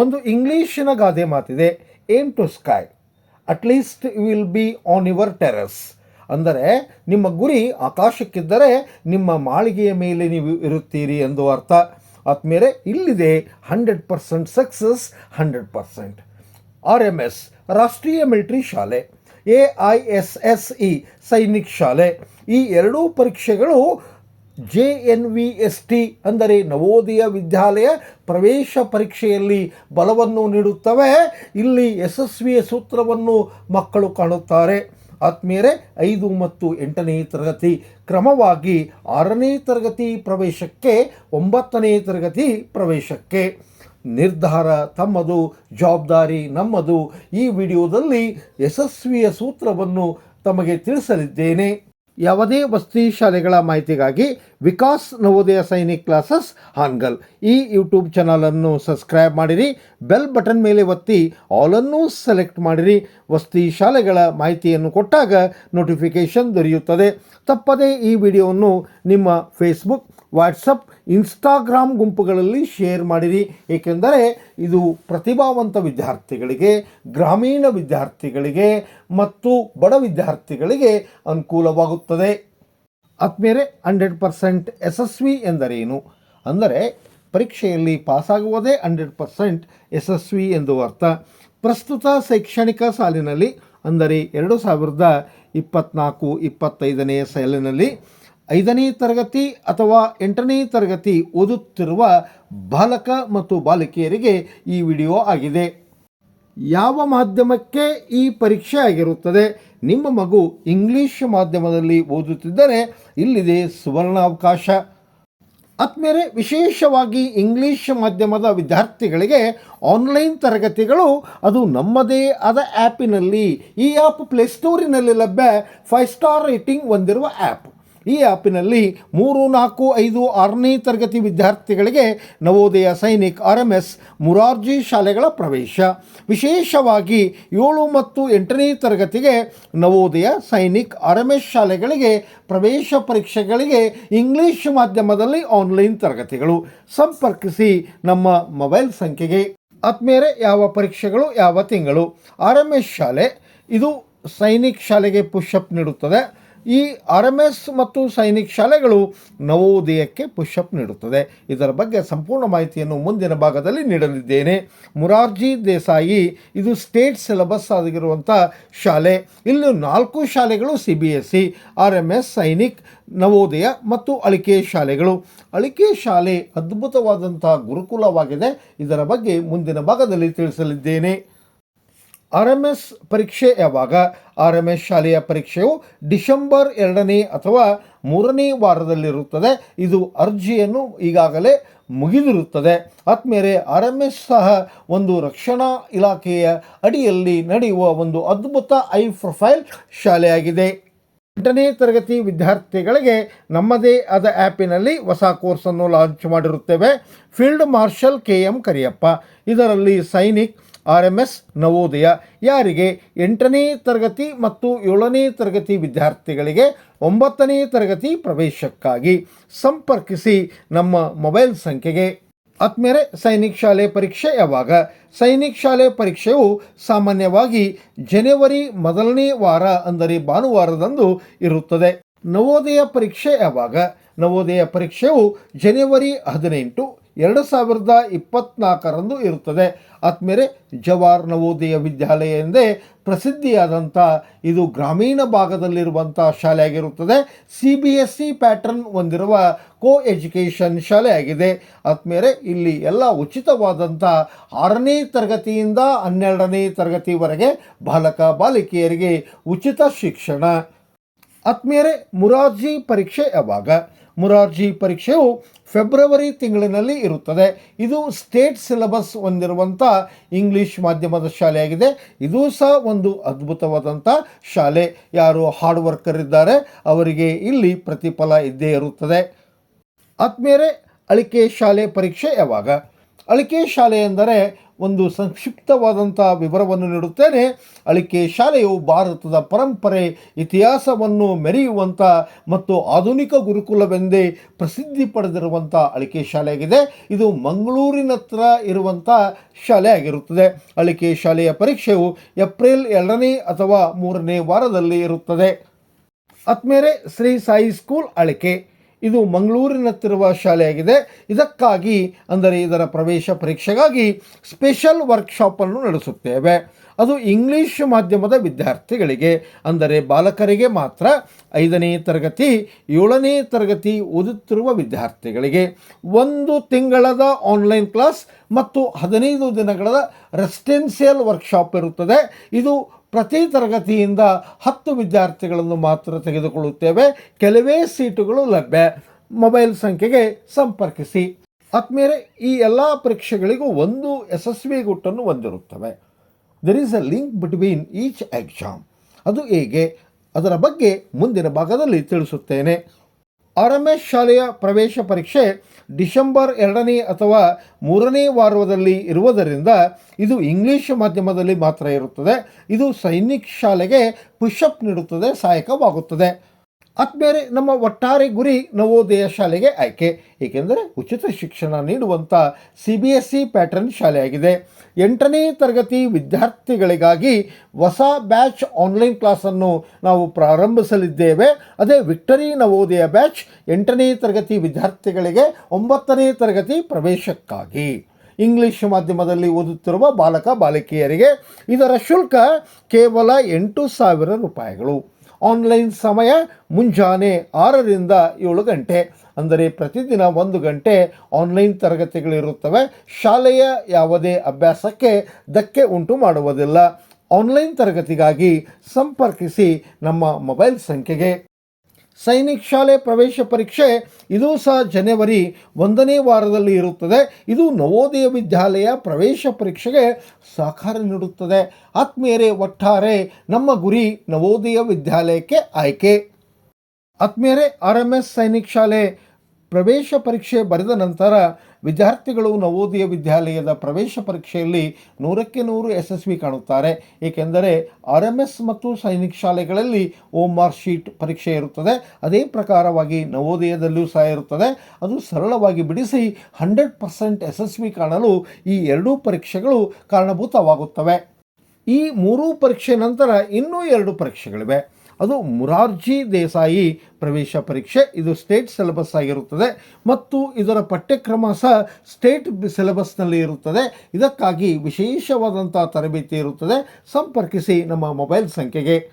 ಒಂದು ಇಂಗ್ಲೀಷಿನ ಗಾದೆ ಮಾತಿದೆ aim to sky at least you will be on your terrace ಅಂದರೆ, ನಿಮ್ಮ ಗುರಿ ಆಕಾಶಕ್ಕಿದ್ದರೆ ನಿಮ್ಮ ಮಾಳಿಗೆಯ ಮೇಲೆ ನೀವು ಇರುತ್ತೀರಿ ಎಂದು ಅರ್ಥ. ಆದ್ಮೇಲೆ ಇಲ್ಲಿದೆ hundred percent success hundred percent R M S Rashtriya military ಶಾಲೆ A I S S E Sainik ಶಾಲೆ. ಈ ಎರಡೂ ಪರೀಕ್ಷೆಗಳು J N V S T ಅಂದರೆ ನವೋದಯ ವಿದ್ಯಾಲಯ ಪ್ರವೇಶ ಪರೀಕ್ಷೆಯಲ್ಲಿ ಬಲವನ್ನು ನೀಡುತ್ತವೆ. ಇಲ್ಲಿ ಯಶಸ್ವಿಯ ಸೂತ್ರವನ್ನು ಮಕ್ಕಳು ಕಾಣುತ್ತಾರೆ. ಆತ್ಮೀಯರೇ, ಐದು ಮತ್ತು ಎಂಟನೇ ತರಗತಿ ಕ್ರಮವಾಗಿ ಆರನೇ ತರಗತಿ ಪ್ರವೇಶಕ್ಕೆ ಒಂಬತ್ತನೇ ತರಗತಿ ಪ್ರವೇಶಕ್ಕೆ. ನಿರ್ಧಾರ ತಮ್ಮದು, ಜವಾಬ್ದಾರಿ ನಮ್ಮದು. ಈ ವಿಡಿಯೋದಲ್ಲಿ ಯಶಸ್ವಿಯ ಸೂತ್ರವನ್ನು ತಮಗೆ ತಿಳಿಸಲಿದ್ದೇನೆ. ಯಾವುದೇ ವಸತಿ ಶಾಲೆಗಳ ಮಾಹಿತಿಗಾಗಿ ವಿಕಾಸ್ ನವೋದಯ ಸೈನಿಕ್ ಕ್ಲಾಸಸ್, ಹಾನ್ಗಲ್. ಈ ಯೂಟ್ಯೂಬ್ ಚಾನಲನ್ನು ಸಬ್ಸ್ಕ್ರೈಬ್ ಮಾಡಿರಿ, ಬೆಲ್ ಬಟನ್ ಮೇಲೆ ಒತ್ತಿ, ಆಲನ್ನು ಸೆಲೆಕ್ಟ್ ಮಾಡಿರಿ. ವಸತಿ ಶಾಲೆಗಳ ಮಾಹಿತಿಯನ್ನು ಕೊಟ್ಟಾಗ ನೋಟಿಫಿಕೇಷನ್ ದೊರೆಯುತ್ತದೆ. ತಪ್ಪದೇ ಈ ವಿಡಿಯೋವನ್ನು ನಿಮ್ಮ ಫೇಸ್ಬುಕ್ ವಾಟ್ಸಪ್ ಇನ್ಸ್ಟಾಗ್ರಾಮ್ ಗುಂಪುಗಳಲ್ಲಿ ಶೇರ್ ಮಾಡಿರಿ. ಏಕೆಂದರೆ ಇದು ಪ್ರತಿಭಾವಂತ ವಿದ್ಯಾರ್ಥಿಗಳಿಗೆ, ಗ್ರಾಮೀಣ ವಿದ್ಯಾರ್ಥಿಗಳಿಗೆ ಮತ್ತು ಬಡ ವಿದ್ಯಾರ್ಥಿಗಳಿಗೆ ಅನುಕೂಲವಾಗುತ್ತದೆ. ಆದ್ಮೇಲೆ ಹಂಡ್ರೆಡ್ ಪರ್ಸೆಂಟ್ ಯಶಸ್ವಿ ಎಂದರೇನು? ಅಂದರೆ, ಪರೀಕ್ಷೆಯಲ್ಲಿ ಪಾಸಾಗುವುದೇ ಹಂಡ್ರೆಡ್ ಪರ್ಸೆಂಟ್ ಯಶಸ್ವಿ ಎಂದು ಅರ್ಥ. ಪ್ರಸ್ತುತ ಶೈಕ್ಷಣಿಕ ಸಾಲಿನಲ್ಲಿ, ಅಂದರೆ ಎರಡು ಸಾವಿರದ ಇಪ್ಪತ್ತ್ನಾಲ್ಕು ಇಪ್ಪತ್ತೈದನೇ ಸಾಲಿನಲ್ಲಿ ಐದನೇ ತರಗತಿ ಅಥವಾ ಎಂಟನೇ ತರಗತಿ ಓದುತ್ತಿರುವ ಬಾಲಕ ಮತ್ತು ಬಾಲಕಿಯರಿಗೆ ಈ ವಿಡಿಯೋ ಆಗಿದೆ. ಯಾವ ಮಾಧ್ಯಮಕ್ಕೆ ಈ ಪರೀಕ್ಷೆ ಆಗಿರುತ್ತದೆ? ನಿಮ್ಮ ಮಗು ಇಂಗ್ಲಿಷ್ ಮಾಧ್ಯಮದಲ್ಲಿ ಓದುತ್ತಿದ್ದರೆ ಇಲ್ಲಿದೆ ಸುವರ್ಣಾವಕಾಶ. ಆದ್ಮೇಲೆ ವಿಶೇಷವಾಗಿ ಇಂಗ್ಲಿಷ್ ಮಾಧ್ಯಮದ ವಿದ್ಯಾರ್ಥಿಗಳಿಗೆ ಆನ್ಲೈನ್ ತರಗತಿಗಳು ಅದು ನಮ್ಮದೇ ಆದ ಆ್ಯಪಿನಲ್ಲಿ, ಈ ಆ್ಯಪ್ ಪ್ಲೇಸ್ಟೋರಿನಲ್ಲಿ ಲಭ್ಯ. ಫೈವ್ ಸ್ಟಾರ್ ರೇಟಿಂಗ್ ಹೊಂದಿರುವ ಆ್ಯಪ್. ಈ ಆ್ಯಪಿನಲ್ಲಿ ಮೂರು, ನಾಲ್ಕು, ಐದು, ಆರನೇ ತರಗತಿ ವಿದ್ಯಾರ್ಥಿಗಳಿಗೆ Navodaya Sainik R M S Morarji ಶಾಲೆಗಳ ಪ್ರವೇಶ. ವಿಶೇಷವಾಗಿ ಏಳು ಮತ್ತು ಎಂಟನೇ ತರಗತಿಗೆ Navodaya Sainik R M S ಶಾಲೆಗಳಿಗೆ ಪ್ರವೇಶ ಪರೀಕ್ಷೆಗಳಿಗೆ ಇಂಗ್ಲಿಷ್ ಮಾಧ್ಯಮದಲ್ಲಿ ಆನ್ಲೈನ್ ತರಗತಿಗಳು. ಸಂಪರ್ಕಿಸಿ ನಮ್ಮ ಮೊಬೈಲ್ ಸಂಖ್ಯೆಗೆ ಆತ್ಮೇಲೆ ಯಾವ ಪರೀಕ್ಷೆಗಳು ಯಾವ ತಿಂಗಳು. ಆರ್ ಎಂ ಎಸ್ ಶಾಲೆ, ಇದು ಸೈನಿಕ್ ಶಾಲೆಗೆ ಪುಷಪ್ ನೀಡುತ್ತದೆ. ಈ ಆರ್ ಎಂ ಎಸ್ ಮತ್ತು ಸೈನಿಕ್ ಶಾಲೆಗಳು ನವೋದಯಕ್ಕೆ ಪುಷಪ್ ನೀಡುತ್ತದೆ. ಇದರ ಬಗ್ಗೆ ಸಂಪೂರ್ಣ ಮಾಹಿತಿಯನ್ನು ಮುಂದಿನ ಭಾಗದಲ್ಲಿ ನೀಡಲಿದ್ದೇನೆ. ಮುರಾರ್ಜಿ ದೇಸಾಯಿ, ಇದು ಸ್ಟೇಟ್ ಸಿಲೆಬಸ್ ಆಗಿರುವಂಥ ಶಾಲೆ. ಇಲ್ಲಿ ನಾಲ್ಕು ಶಾಲೆಗಳು C B S C R M S Sainik, Navodaya ಮತ್ತು ಅಳಿಕೆ ಶಾಲೆಗಳು. ಅಳಿಕೆ ಶಾಲೆ ಅದ್ಭುತವಾದಂಥ ಗುರುಕುಲವಾಗಿದೆ. ಇದರ ಬಗ್ಗೆ ಮುಂದಿನ ಭಾಗದಲ್ಲಿ ತಿಳಿಸಲಿದ್ದೇನೆ. ಆರ್ ಎಂ ಎಸ್ ಪರೀಕ್ಷೆ ಯಾವಾಗ? ಆರ್ ಎಂ ಎಸ್ ಶಾಲೆಯ ಪರೀಕ್ಷೆಯು ಡಿಸೆಂಬರ್ ಎರಡನೇ ಅಥವಾ ಮೂರನೇ ವಾರದಲ್ಲಿರುತ್ತದೆ. ಇದು ಅರ್ಜಿಯನ್ನು ಈಗಾಗಲೇ ಮುಗಿದಿರುತ್ತದೆ. ಆದ್ಮೇಲೆ ಆರ್ ಎಂ ಎಸ್ ಸಹ ಒಂದು ರಕ್ಷಣಾ ಇಲಾಖೆಯ ಅಡಿಯಲ್ಲಿ ನಡೆಯುವ ಒಂದು ಅದ್ಭುತ ಐ ಪ್ರೊಫೈಲ್ ಶಾಲೆಯಾಗಿದೆ. ಎಂಟನೇ ತರಗತಿ ವಿದ್ಯಾರ್ಥಿಗಳಿಗೆ ನಮ್ಮದೇ ಆದ ಆ್ಯಪಿನಲ್ಲಿ ಹೊಸ ಕೋರ್ಸನ್ನು launch ಮಾಡಿರುತ್ತೇವೆ. Field marshal K M Kariappa. ಇದರಲ್ಲಿ Sainik R M S Navodaya. ಯಾರಿಗೆ ಎಂಟನೇ ತರಗತಿ ಮತ್ತು ಏಳನೇ ತರಗತಿ ವಿದ್ಯಾರ್ಥಿಗಳಿಗೆ ಒಂಬತ್ತನೇ ತರಗತಿ ಪ್ರವೇಶಕ್ಕಾಗಿ ಸಂಪರ್ಕಿಸಿ ನಮ್ಮ ಮೊಬೈಲ್ ಸಂಖ್ಯೆಗೆ ಆತ್ಮೇಲೆ ಸೈನಿಕ್ ಶಾಲೆ ಪರೀಕ್ಷೆ ಯಾವಾಗ? ಸೈನಿಕ್ ಶಾಲೆ ಪರೀಕ್ಷೆಯು ಸಾಮಾನ್ಯವಾಗಿ ಜನವರಿ ಮೊದಲನೇ ವಾರ ಅಂದರೆ ಭಾನುವಾರದಂದು ಇರುತ್ತದೆ. ನವೋದಯ ಪರೀಕ್ಷೆ ಯಾವಾಗ? ನವೋದಯ ಪರೀಕ್ಷೆಯು ಜನವರಿ ಹದಿನೆಂಟು ಎರಡು ಸಾವಿರದ ಇಪ್ಪತ್ನಾಲ್ಕರಂದು ಇರುತ್ತದೆ. ಆದ್ಮೇಲೆ ಜವಾಹರ್ ನವೋದಯ ವಿದ್ಯಾಲಯ ಎಂದೇ ಪ್ರಸಿದ್ಧಿಯಾದಂಥ ಇದು ಗ್ರಾಮೀಣ ಭಾಗದಲ್ಲಿರುವಂಥ ಶಾಲೆಯಾಗಿರುತ್ತದೆ. C B S C pattern ಹೊಂದಿರುವ ಕೋ ಎಜುಕೇಷನ್ ಶಾಲೆಯಾಗಿದೆ. ಆದ್ಮೇಲೆ ಇಲ್ಲಿ ಎಲ್ಲ ಉಚಿತವಾದಂಥ ಆರನೇ ತರಗತಿಯಿಂದ ಹನ್ನೆರಡನೇ ತರಗತಿವರೆಗೆ ಬಾಲಕ ಬಾಲಿಕೆಯರಿಗೆ ಉಚಿತ ಶಿಕ್ಷಣ. ಆದ್ಮೇಲೆ ಮುರಾರ್ಜಿ ಪರೀಕ್ಷೆ ಯಾವಾಗ? ಮುರಾರ್ಜಿ ಪರೀಕ್ಷೆಯು ಫೆಬ್ರವರಿ ತಿಂಗಳಿನಲ್ಲಿ ಇರುತ್ತದೆ. ಇದು ಸ್ಟೇಟ್ ಸಿಲೆಬಸ್ ಹೊಂದಿರುವಂಥ ಇಂಗ್ಲೀಷ್ ಮಾಧ್ಯಮದ ಶಾಲೆಯಾಗಿದೆ. ಇದು ಸಹ ಒಂದು ಅದ್ಭುತವಾದಂಥ ಶಾಲೆ. ಯಾರು ಹಾರ್ಡ್ ವರ್ಕರ್ ಇದ್ದಾರೆ, ಅವರಿಗೆ ಇಲ್ಲಿ ಪ್ರತಿಫಲ ಇದ್ದೇ ಇರುತ್ತದೆ. ಆದ್ಮೇಲೆ ಅಳಿಕೆ ಶಾಲೆ ಪರೀಕ್ಷೆ ಯಾವಾಗ? ಅಳಿಕೆ ಶಾಲೆ ಎಂದರೆ ಒಂದು ಸಂಕ್ಷಿಪ್ತವಾದಂಥ ವಿವರವನ್ನು ನೀಡುತ್ತೇನೆ. ಅಳಿಕೆ ಶಾಲೆಯು ಭಾರತದ ಪರಂಪರೆ, ಇತಿಹಾಸವನ್ನು ಮೆರೆಯುವಂಥ ಮತ್ತು ಆಧುನಿಕ ಗುರುಕುಲವೆಂದೇ ಪ್ರಸಿದ್ಧಿ ಪಡೆದಿರುವಂಥ ಅಳಿಕೆ ಶಾಲೆಯಾಗಿದೆ. ಇದು ಮಂಗಳೂರಿನ ಹತ್ರ ಇರುವಂಥ ಶಾಲೆಯಾಗಿರುತ್ತದೆ. ಅಳಿಕೆ ಶಾಲೆಯ ಪರೀಕ್ಷೆಯು ಏಪ್ರಿಲ್ ಎರಡನೇ ಅಥವಾ ಮೂರನೇ ವಾರದಲ್ಲಿ ಇರುತ್ತದೆ. ಆತ್ಮೇಲೆ ಶ್ರೀ ಸಾಯಿ ಸ್ಕೂಲ್ ಅಳಿಕೆ. ಇದು ಮಂಗಳೂರಿನತ್ತಿರುವ ಶಾಲೆಯಾಗಿದೆ. ಇದಕ್ಕಾಗಿ ಅಂದರೆ ಇದರ ಪ್ರವೇಶ ಪರೀಕ್ಷೆಗಾಗಿ ಸ್ಪೆಷಲ್ ವರ್ಕ್ಶಾಪನ್ನು ನಡೆಸುತ್ತೇವೆ. ಅದು ಇಂಗ್ಲೀಷ್ ಮಾಧ್ಯಮದ ವಿದ್ಯಾರ್ಥಿಗಳಿಗೆ, ಅಂದರೆ ಬಾಲಕರಿಗೆ ಮಾತ್ರ. ಐದನೇ ತರಗತಿ, ಏಳನೇ ತರಗತಿ ಓದುತ್ತಿರುವ ವಿದ್ಯಾರ್ಥಿಗಳಿಗೆ ಒಂದು ತಿಂಗಳದ ಆನ್ಲೈನ್ ಕ್ಲಾಸ್ ಮತ್ತು ಹದಿನೈದು ದಿನಗಳ ರೆಸಿಡೆನ್ಸಿಯಲ್ ವರ್ಕ್ಶಾಪ್ ಇರುತ್ತದೆ. ಇದು ಪ್ರತಿ ತರಗತಿಯಿಂದ ಹತ್ತು ವಿದ್ಯಾರ್ಥಿಗಳನ್ನು ಮಾತ್ರ ತೆಗೆದುಕೊಳ್ಳುತ್ತೇವೆ. ಕೆಲವೇ ಸೀಟುಗಳು ಲಭ್ಯ. ಮೊಬೈಲ್ ಸಂಖ್ಯೆಗೆ ಸಂಪರ್ಕಿಸಿ. ಆತ್ಮೀಯರೇ, ಈ ಎಲ್ಲ ಪರೀಕ್ಷೆಗಳಿಗೂ ಒಂದು ಯಶಸ್ವಿ ಗುಟ್ಟನ್ನು ಹೊಂದಿರುತ್ತವೆ. There is a link between each exam ಅದು ಹೇಗೆ? ಅದರ ಬಗ್ಗೆ ಮುಂದಿನ ಭಾಗದಲ್ಲಿ ತಿಳಿಸುತ್ತೇನೆ. ಆರ್ ಎಂ ಎಸ್ ಶಾಲೆಯ ಪ್ರವೇಶ ಪರೀಕ್ಷೆ ಡಿಸೆಂಬರ್ ಎರಡನೇ ಅಥವಾ ಮೂರನೇ ವಾರದಲ್ಲಿ ಇರುವುದರಿಂದ ಇದು ಇಂಗ್ಲಿಷ್ ಮಾಧ್ಯಮದಲ್ಲಿ ಮಾತ್ರ ಇರುತ್ತದೆ. ಇದು ಸೈನಿಕ್ ಶಾಲೆಗೆ ಪುಷಪ್ ನೀಡುತ್ತದೆ, ಸಹಾಯಕವಾಗುತ್ತದೆ. ಆದ್ಮೇಲೆ ನಮ್ಮ ಒಟ್ಟಾರೆ ಗುರಿ ನವೋದಯ ಶಾಲೆಗೆ ಆಯ್ಕೆ. ಏಕೆಂದರೆ ಉಚಿತ ಶಿಕ್ಷಣ ನೀಡುವಂಥ C B S E pattern ಶಾಲೆಯಾಗಿದೆ. ಎಂಟನೇ ತರಗತಿ ವಿದ್ಯಾರ್ಥಿಗಳಿಗಾಗಿ ಹೊಸ ಬ್ಯಾಚ್ ಆನ್ಲೈನ್ ಕ್ಲಾಸನ್ನು ನಾವು ಪ್ರಾರಂಭಿಸಲಿದ್ದೇವೆ. ಅದೇ ವಿಕ್ಟರಿ ನವೋದಯ ಬ್ಯಾಚ್ ಎಂಟನೇ ತರಗತಿ ವಿದ್ಯಾರ್ಥಿಗಳಿಗೆ ಒಂಬತ್ತನೇ ತರಗತಿ ಪ್ರವೇಶಕ್ಕಾಗಿ. ಇಂಗ್ಲಿಷ್ ಮಾಧ್ಯಮದಲ್ಲಿ ಓದುತ್ತಿರುವ ಬಾಲಕ, ಬಾಲಕಿಯರಿಗೆ ಇದರ ಶುಲ್ಕ ಕೇವಲ ಎಂಟು ಸಾವಿರ ರೂಪಾಯಿಗಳು. ಆನ್ಲೈನ್ ಸಮಯ ಮುಂಜಾನೆ ಆರರಿಂದ ಏಳು ಗಂಟೆ. ಅಂದರೆ ಪ್ರತಿದಿನ ಒಂದು ಗಂಟೆ ಆನ್ಲೈನ್ ತರಗತಿಗಳಿರುತ್ತವೆ ಶಾಲೆಯ ಯಾವುದೇ ಅಭ್ಯಾಸಕ್ಕೆ ಧಕ್ಕೆ ಉಂಟು ಮಾಡುವುದಿಲ್ಲ. ಆನ್ಲೈನ್ ತರಗತಿಗಾಗಿ ಸಂಪರ್ಕಿಸಿ ನಮ್ಮ ಮೊಬೈಲ್ ಸಂಖ್ಯೆಗೆ ಸೈನಿಕ್ ಶಾಲೆ ಪ್ರವೇಶ ಪರೀಕ್ಷೆ ಇದು ಸಹ ಜನವರಿ ಒಂದನೇ ವಾರದಲ್ಲಿ ಇರುತ್ತದೆ. ಇದು ನವೋದಯ ವಿದ್ಯಾಲಯ ಪ್ರವೇಶ ಪರೀಕ್ಷೆಗೆ ಸಹಕಾರ ನೀಡುತ್ತದೆ. ಆತ್ಮೀಯರೇ, ಒಟ್ಟಾರೆ ನಮ್ಮ ಗುರಿ ನವೋದಯ ವಿದ್ಯಾಲಯಕ್ಕೆ ಆಯ್ಕೆ. ಆತ್ಮೀಯರೇ, ಆರ್ ಎಂ ಎಸ್ ಸೈನಿಕ್ ಶಾಲೆ ಪ್ರವೇಶ ಪರೀಕ್ಷೆ ಬರೆದ ನಂತರ ವಿದ್ಯಾರ್ಥಿಗಳು ನವೋದಯ ವಿದ್ಯಾಲಯದ ಪ್ರವೇಶ ಪರೀಕ್ಷೆಯಲ್ಲಿ ನೂರಕ್ಕೆ ನೂರು ಯಶಸ್ವಿ ಕಾಣುತ್ತಾರೆ. ಏಕೆಂದರೆ ಆರ್ ಎಂ ಎಸ್ ಮತ್ತು ಸೈನಿಕ್ ಶಾಲೆಗಳಲ್ಲಿ ಓಮ್ ಮಾರ್ಕ್ ಶೀಟ್ ಪರೀಕ್ಷೆ ಇರುತ್ತದೆ. ಅದೇ ಪ್ರಕಾರವಾಗಿ ನವೋದಯದಲ್ಲೂ ಸಹ ಇರುತ್ತದೆ. ಅದು ಸರಳವಾಗಿ ಬಿಡಿಸಿ ಹಂಡ್ರೆಡ್ ಪರ್ಸೆಂಟ್ ಯಶಸ್ವಿ ಕಾಣಲು ಈ ಎರಡೂ ಪರೀಕ್ಷೆಗಳು ಕಾರಣಭೂತವಾಗುತ್ತವೆ. ಈ ಮೂರೂ ಪರೀಕ್ಷೆ ನಂತರ ಇನ್ನೂ ಎರಡು ಪರೀಕ್ಷೆಗಳಿವೆ. ಅದು ಮುರಾರ್ಜಿ ದೇಸಾಯಿ ಪ್ರವೇಶ ಪರೀಕ್ಷೆ. ಇದು ಸ್ಟೇಟ್ ಸಿಲೆಬಸ್ ಆಗಿರುತ್ತದೆ. ಮತ್ತು ಇದರ ಪಠ್ಯಕ್ರಮ ಸಹ ಸ್ಟೇಟ್ ಸಿಲೆಬಸ್ನಲ್ಲಿ ಇರುತ್ತದೆ. ಇದಕ್ಕಾಗಿ ವಿಶೇಷವಾದಂಥ ತರಬೇತಿ ಇರುತ್ತದೆ. ಸಂಪರ್ಕಿಸಿ ನಮ್ಮ ಮೊಬೈಲ್ ಸಂಖ್ಯೆಗೆ.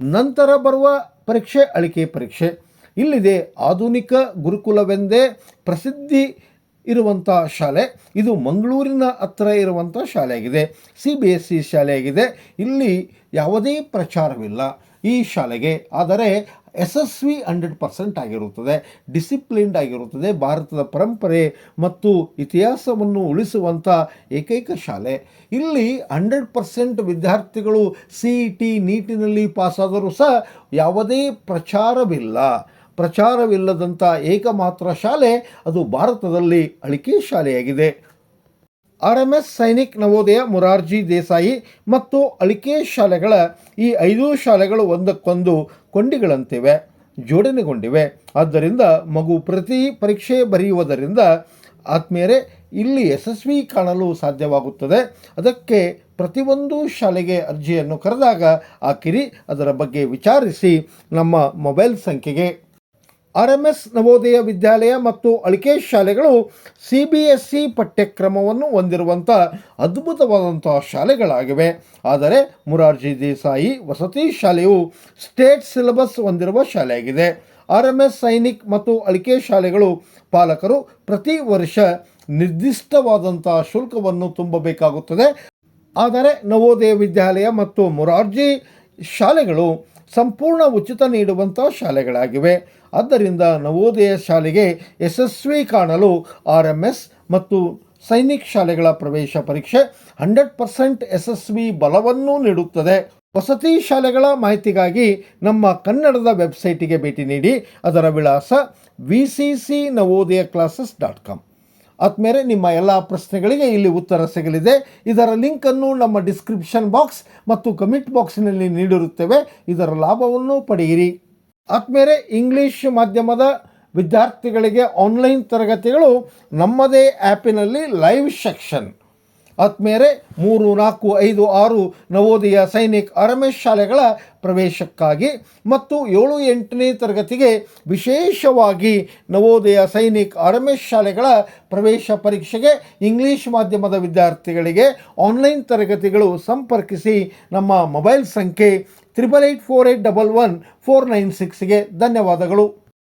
ನಂತರ ಬರುವ ಪರೀಕ್ಷೆ, ಅಳಿಕೆ ಪರೀಕ್ಷೆ. ಇಲ್ಲಿದೆ ಆಧುನಿಕ ಗುರುಕುಲವೆಂದೇ ಪ್ರಸಿದ್ಧಿ ಇರುವಂಥ ಶಾಲೆ. ಇದು ಮಂಗಳೂರಿನ ಹತ್ತಿರ ಇರುವಂಥ ಶಾಲೆಯಾಗಿದೆ. ಸಿ ಬಿ ಎಸ್ ಸಿ ಶಾಲೆಯಾಗಿದೆ. ಇಲ್ಲಿ ಯಾವುದೇ ಪ್ರಚಾರವಿಲ್ಲ. ಈ ಶಾಲೆಗೆ. ಆದರೆ ಯಶಸ್ವಿ ಹಂಡ್ರೆಡ್ ಪರ್ಸೆಂಟ್ ಆಗಿರುತ್ತದೆ, ಡಿಸಿಪ್ಲಿನ್ಡ್ ಆಗಿರುತ್ತದೆ, ಭಾರತದ ಪರಂಪರೆ ಮತ್ತು ಇತಿಹಾಸವನ್ನು ಉಳಿಸುವಂಥ ಏಕೈಕ ಶಾಲೆ. ಇಲ್ಲಿ ಹಂಡ್ರೆಡ್ ಪರ್ಸೆಂಟ್ ವಿದ್ಯಾರ್ಥಿಗಳು ಸಿ ಇ ಟಿ ನೀಟಿನಲ್ಲಿ ಪಾಸಾದರೂ ಸಹ ಯಾವುದೇ ಪ್ರಚಾರವಿಲ್ಲ. ಪ್ರಚಾರವಿಲ್ಲದಂಥ ಏಕಮಾತ್ರ ಶಾಲೆ ಅದು ಭಾರತದಲ್ಲಿ Alike ಶಾಲೆಯಾಗಿದೆ. R M S Sainik Navodaya Morarji Desai ಮತ್ತು ಅಳಿಕೆ ಶಾಲೆಗಳ ಈ ಐದು ಶಾಲೆಗಳು ಒಂದಕ್ಕೊಂದು ಕೊಂಡಿಗಳಂತಿವೆ, ಜೋಡಣೆಗೊಂಡಿವೆ. ಆದ್ದರಿಂದ ಮಗು ಪ್ರತಿ ಪರೀಕ್ಷೆ ಬರೆಯುವುದರಿಂದ ಆತ್ಮೀಯರೇ ಇಲ್ಲಿ ಯಶಸ್ವಿ ಕಾಣಲು ಸಾಧ್ಯವಾಗುತ್ತದೆ. ಅದಕ್ಕೆ ಪ್ರತಿಯೊಂದು ಶಾಲೆಗೆ ಅರ್ಜಿಯನ್ನು ಕರೆದಾಗ ಹಾಕಿರಿ. ಅದರ ಬಗ್ಗೆ ವಿಚಾರಿಸಿ ನಮ್ಮ ಮೊಬೈಲ್ ಸಂಖ್ಯೆಗೆ R M S Navodaya Vidyalaya ಮತ್ತು ಅಳಿಕೆ ಶಾಲೆಗಳು ಸಿ ಬಿ ಎಸ್ ಸಿ ಪಠ್ಯಕ್ರಮವನ್ನು ಹೊಂದಿರುವಂಥ ಅದ್ಭುತವಾದಂಥ ಶಾಲೆಗಳಾಗಿವೆ. ಆದರೆ ಮುರಾರ್ಜಿ ದೇಸಾಯಿ ವಸತಿ ಶಾಲೆಯು ಸ್ಟೇಟ್ ಸಿಲೆಬಸ್ ಹೊಂದಿರುವ ಶಾಲೆಯಾಗಿದೆ. ಆರ್ ಎಂ ಎಸ್ ಸೈನಿಕ್ ಮತ್ತು ಅಳಿಕೆ ಶಾಲೆಗಳು ಪಾಲಕರು ಪ್ರತಿ ವರ್ಷ ನಿರ್ದಿಷ್ಟವಾದಂಥ ಶುಲ್ಕವನ್ನು ತುಂಬಬೇಕಾಗುತ್ತದೆ. ಆದರೆ ನವೋದಯ ವಿದ್ಯಾಲಯ ಮತ್ತು ಮುರಾರ್ಜಿ ಶಾಲೆಗಳು ಸಂಪೂರ್ಣ ಉಚಿತ ನೀಡುವಂಥ ಶಾಲೆಗಳಾಗಿವೆ. ಆದ್ದರಿಂದ ನವೋದಯ ಶಾಲೆಗೆ ಯಶಸ್ವಿ ಕಾಣಲು ಆರ್ ಎಂ ಎಸ್ ಮತ್ತು ಸೈನಿಕ್ ಶಾಲೆಗಳ ಪ್ರವೇಶ ಪರೀಕ್ಷೆ ಹಂಡ್ರೆಡ್ ಪರ್ಸೆಂಟ್ ಯಶಸ್ವಿ ಬಲವನ್ನು ನೀಡುತ್ತದೆ. ವಸತಿ ಶಾಲೆಗಳ ಮಾಹಿತಿಗಾಗಿ ನಮ್ಮ ಕನ್ನಡದ ವೆಬ್ಸೈಟಿಗೆ ಭೇಟಿ ನೀಡಿ ಅದರ ವಿಳಾಸ V C C Navodaya classes dot com. ಆತ್ಮೇರೆ ನಿಮ್ಮ ಎಲ್ಲ ಪ್ರಶ್ನೆಗಳಿಗೆ ಇಲ್ಲಿ ಉತ್ತರ ಸಿಗಲಿದೆ. ಇದರ ಲಿಂಕನ್ನು ನಮ್ಮ ಡಿಸ್ಕ್ರಿಪ್ಷನ್ ಬಾಕ್ಸ್ ಮತ್ತು ಕಮೆಂಟ್ ಬಾಕ್ಸ್ನಲ್ಲಿ ನೀಡಿರುತ್ತೇವೆ. ಇದರ ಲಾಭವನ್ನು ಪಡೆಯಿರಿ. ಆದ್ಮೇಲೆ ಇಂಗ್ಲೀಷ್ ಮಾಧ್ಯಮದ ವಿದ್ಯಾರ್ಥಿಗಳಿಗೆ ಆನ್ಲೈನ್ ತರಗತಿಗಳು ನಮ್ಮದೇ ಆ್ಯಪಿನಲ್ಲಿ ಲೈವ್ ಸೆಕ್ಷನ್ ಆದಮೇಲೆ ಮೂರು, ನಾಲ್ಕು, ಐದು, ಆರು ನವೋದಯ ಸೈನಿಕ್ ಅರಮೇಶ್ ಶಾಲೆಗಳ ಪ್ರವೇಶಕ್ಕಾಗಿ ಮತ್ತು ಏಳು, ಎಂಟನೇ ತರಗತಿಗೆ ವಿಶೇಷವಾಗಿ ನವೋದಯ ಸೈನಿಕ್ ಅರಮೇಶ್ ಶಾಲೆಗಳ ಪ್ರವೇಶ ಪರೀಕ್ಷೆಗೆ ಇಂಗ್ಲೀಷ್ ಮಾಧ್ಯಮದ ವಿದ್ಯಾರ್ಥಿಗಳಿಗೆ ಆನ್ಲೈನ್ ತರಗತಿಗಳು ಸಂಪರ್ಕಿಸಿ ನಮ್ಮ ಮೊಬೈಲ್ ಸಂಖ್ಯೆ triple eight four eight double one four nine ಸಿಕ್ಸ್ಗೆ ಧನ್ಯವಾದಗಳು.